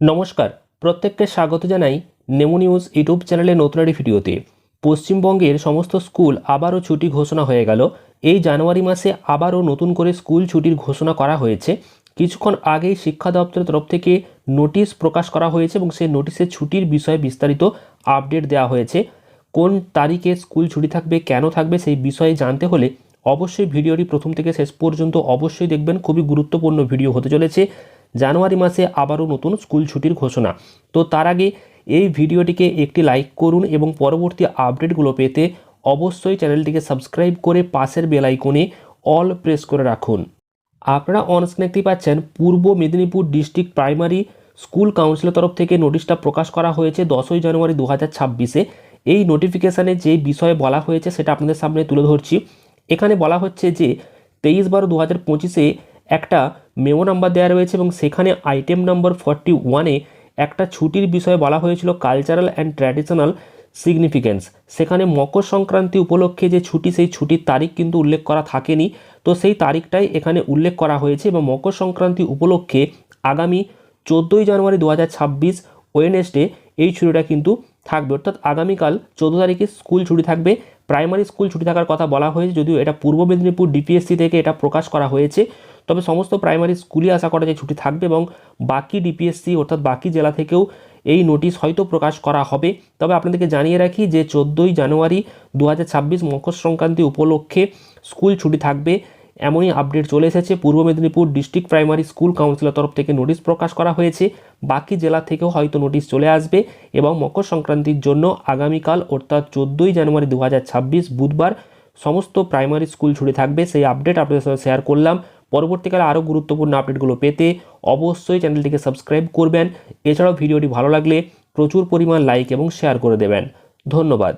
নমস্কার, প্রত্যেককে স্বাগত জানাই নেমো নিউজ ইউটিউব চ্যানেলে নতুন একটি ভিডিওতে। পশ্চিমবঙ্গের সমস্ত স্কুল আবারও ছুটি ঘোষণা হয়ে গেল। এই জানুয়ারি মাসে আবারও নতুন করে স্কুল ছুটির ঘোষণা করা হয়েছে। কিছুক্ষণ আগেই শিক্ষা দপ্তরের তরফ থেকে নোটিশ প্রকাশ করা হয়েছে এবং সেই নোটিশে ছুটির বিষয়ে বিস্তারিত আপডেট দেওয়া হয়েছে। কোন তারিখে স্কুল ছুটি থাকবে, কেন থাকবে, সেই বিষয়ে জানতে হলে অবশ্যই ভিডিওটি প্রথম থেকে শেষ পর্যন্ত অবশ্যই দেখবেন। খুবই গুরুত্বপূর্ণ ভিডিও হতে চলেছে। জানুয়ারি মাসে আবারও নতুন স্কুল ছুটির ঘোষণা। তো তার আগে এই ভিডিওটিকে একটি লাইক করুন এবং পরবর্তী আপডেটগুলো পেতে অবশ্যই চ্যানেলটিকে সাবস্ক্রাইব করে পাশের বেল আইকনে অল প্রেস করে রাখুন। আপনারা অনস্ক্রিন দেখতেই পাচ্ছেন, পূর্ব মেদিনীপুর ডিস্ট্রিক্ট প্রাইমারি স্কুল কাউন্সিলের তরফ থেকে নোটিশটা প্রকাশ করা হয়েছে দশই জানুয়ারি দু হাজার ছাব্বিশে। এই নোটিফিকেশানে যে বিষয়ে বলা হয়েছে সেটা আপনাদের সামনে তুলে ধরছি। এখানে বলা হচ্ছে যে, তেইশ বারো দু হাজার পঁচিশে একটা মেমো নাম্বার দেওয়া রয়েছে এবং সেখানে আইটেম নাম্বার ফর্টি ওয়ানে একটা ছুটির বিষয়ে বলা হয়েছিল কালচারাল অ্যান্ড ট্র্যাডিশনাল সিগনিফিক্যান্স সেখানে মকর সংক্রান্তি উপলক্ষে যে ছুটি, সেই ছুটির তারিখ কিন্তু উল্লেখ করা থাকেনি। তো সেই তারিখটাই এখানে উল্লেখ করা হয়েছে এবং মকর সংক্রান্তি উপলক্ষে আগামী চোদ্দোই জানুয়ারি দু হাজার ছাব্বিশ ওয়েনেসডে এই ছুটিটা কিন্তু থাকবে। অর্থাৎ আগামীকাল চোদ্দ তারিখে স্কুল ছুটি থাকবে। প্রাইমারি স্কুল ছুটি থাকার কথা বলা হয়েছে, যদিও এটা পূর্ব মেদিনীপুর ডিপিএসসি থেকে এটা প্রকাশ করা হয়েছে। তবে সমস্ত প্রাইমারি স্কুলই আশা করা যায় ছুটি থাকবে এবং বাকি ডিপিএসসি অর্থাৎ বাকি জেলা থেকেও এই নোটিশ হয়তো প্রকাশ করা হবে। তবে আপনাদেরকে জানিয়ে রাখি যে চোদ্দোই জানুয়ারি দু হাজার ছাব্বিশ মকর সংক্রান্তি উপলক্ষে স্কুল ছুটি থাকবে এমনই আপডেট চলে এসেছে। পূর্ব মেদিনীপুর ডিস্ট্রিক্ট প্রাইমারি স্কুল কাউন্সিলের তরফ থেকে নোটিশ প্রকাশ করা হয়েছে। বাকি জেলা থেকেও হয়তো নোটিশ চলে আসবে এবং মকর সংক্রান্তির জন্য আগামীকাল, অর্থাৎ চোদ্দোই জানুয়ারি দু হাজার ছাব্বিশ বুধবার সমস্ত প্রাইমারি স্কুল ছুটি থাকবে, সেই আপডেট আপনাদের সাথে শেয়ার করলাম। পরবর্তীকালে আরও গুরুত্বপূর্ণ আপডেটগুলো পেতে অবশ্যই চ্যানেলটিকে সাবস্ক্রাইব করবেন। এছাড়াও ভিডিওটি ভালো লাগলে প্রচুর পরিমাণ লাইক এবং শেয়ার করে দেবেন। ধন্যবাদ।